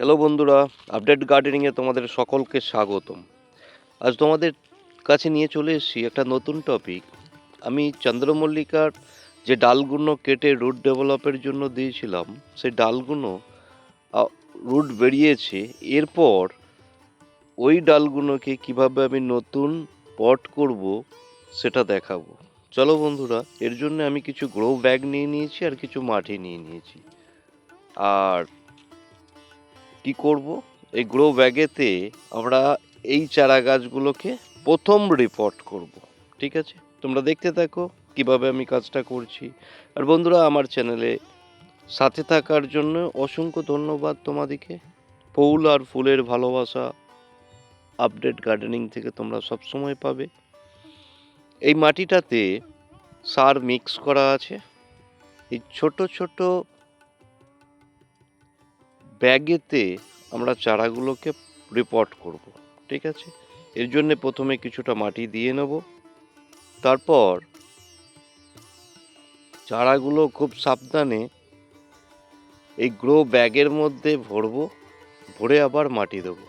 Hello বন্ধুরা, update গার্ডেনিংয়ে তোমাদের সকলকে স্বাগতম। আজ তোমাদের কাছে নিয়ে চলে এসেছি একটা নতুন টপিক আমি চন্দ্রমল্লিকার যে ডালগুলো কেটে রুট ডেভেলপের জন্য দিয়েছিলাম, সেই ডালগুলো রুট বেরিয়েছে। এরপর ওই ডালগুলোকে কীভাবে আমি নতুন পট করব সেটা দেখাবো। চলো বন্ধুরা, এর জন্য আমি কিছু গ্রো ব্যাগ নিয়ে নিয়েছি আর কিছু মাটি নিয়ে নিয়েছি। আর কি করব? এই গ্রো ব্যাগেতে আমরা এই চারা গাছগুলোকে প্রথম রিপোর্ট করব, ঠিক আছে? তোমরা দেখতে থাকো কীভাবে আমি কাজটা করছি। আর বন্ধুরা, আমার চ্যানেলে সাথে থাকার জন্য অসংখ্য ধন্যবাদ তোমাদেরকে। ফুল আর ফুলের ভালোবাসা আপডেট গার্ডেনিং থেকে তোমরা সব সময় পাবে। এই মাটিটাতে সার মিক্স করা আছে। এই ছোট ছোট ব্যাগেতে আমরা চারাগুলোকে রিপোর্ট করব, ঠিক আছে? এর জন্য প্রথমে কিছুটা মাটি দিয়ে নেব। তারপর চারাগুলো খুব সাবধানে এই গ্রো ব্যাগের মধ্যে ভরবো, ভরে আবার মাটি দেবো।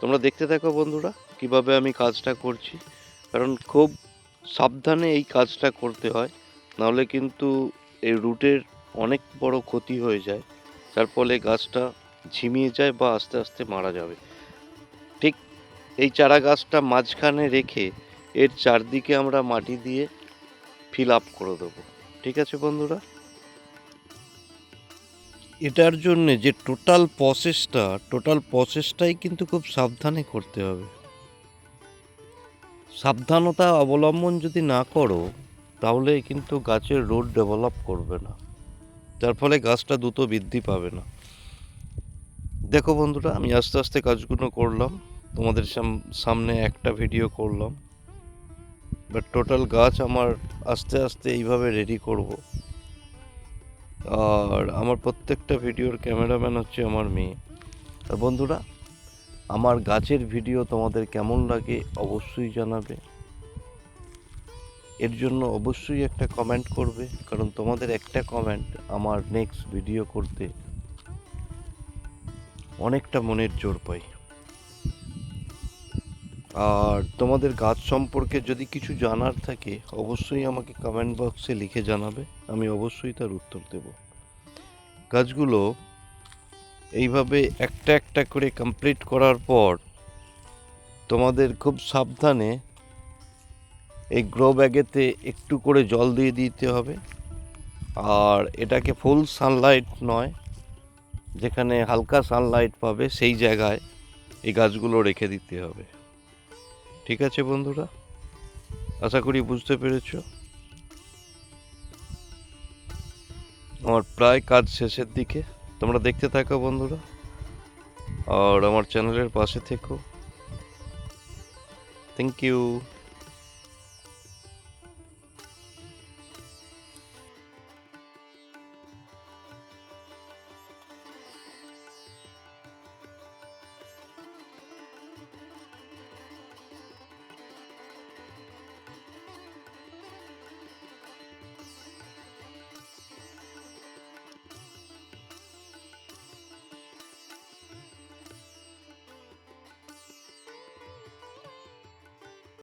তোমরা দেখতে থাকো বন্ধুরা, কীভাবে আমি কাজটা করছি। কারণ খুব সাবধানে এই কাজটা করতে হয়, নাহলে কিন্তু এই রুটের অনেক বড় ক্ষতি হয়ে যায়। যার ফলে গাছটা ঝিমিয়ে যায় বা আস্তে আস্তে মারা যাবে। ঠিক এই চারা গাছটা মাঝখানে রেখে এর চারদিকে আমরা মাটি দিয়ে ফিল আপ করে দেবো। ঠিক আছে বন্ধুরা? এটার জন্যে যে টোটাল প্রসেসটা টোটাল প্রসেসটাই কিন্তু খুব সাবধানে করতে হবে। সাবধানতা অবলম্বন যদি না করো, তাহলে কিন্তু গাছের রোড ডেভেলপ করবে না। যার ফলে গাছটা দ্রুত বৃদ্ধি পাবে না। দেখো বন্ধুরা, আমি আস্তে আস্তে কাজগুলো করলাম। তোমাদের সাম- সামনে একটা ভিডিও করলাম। বাট টোটাল গাছ আমার আস্তে আস্তে এইভাবে রেডি করব। আর আমার প্রত্যেকটা ভিডিওর ক্যামেরাম্যান হচ্ছে আমার মেয়ে। আর বন্ধুরা, আমার গাছের ভিডিও তোমাদের কেমন লাগে অবশ্যই জানাবে। এর জন্য অবশ্যই একটা কমেন্ট করবে, কারণ তোমাদের একটা কমেন্ট আমার নেক্সট ভিডিও করতে অনেকটা মনের জোর পাই। আর তোমাদের গাছ সম্পর্কে যদি কিছু জানার থাকে, অবশ্যই আমাকে কমেন্ট বক্সে লিখে জানাবে, আমি অবশ্যই তার উত্তর দেব। গাছগুলো এইভাবে একটা একটা করে কমপ্লিট করার পর, তোমাদের খুব সাবধানে এই গ্রো ব্যাগেতে একটু করে জল দিয়ে দিতে হবে। আর এটাকে ফুল সানলাইট নয় যেখানে হালকা সানলাইট পাবে, সেই জায়গায় এই গাছগুলো রেখে দিতে হবে। ঠিক আছে বন্ধুরা? আশা করি বুঝতে পেরেছ। আমার প্রায় কাজ শেষের দিকে। তোমরা দেখতে থাকো বন্ধুরা। আর আমার চ্যানেলের পাশে থেকো। Thank you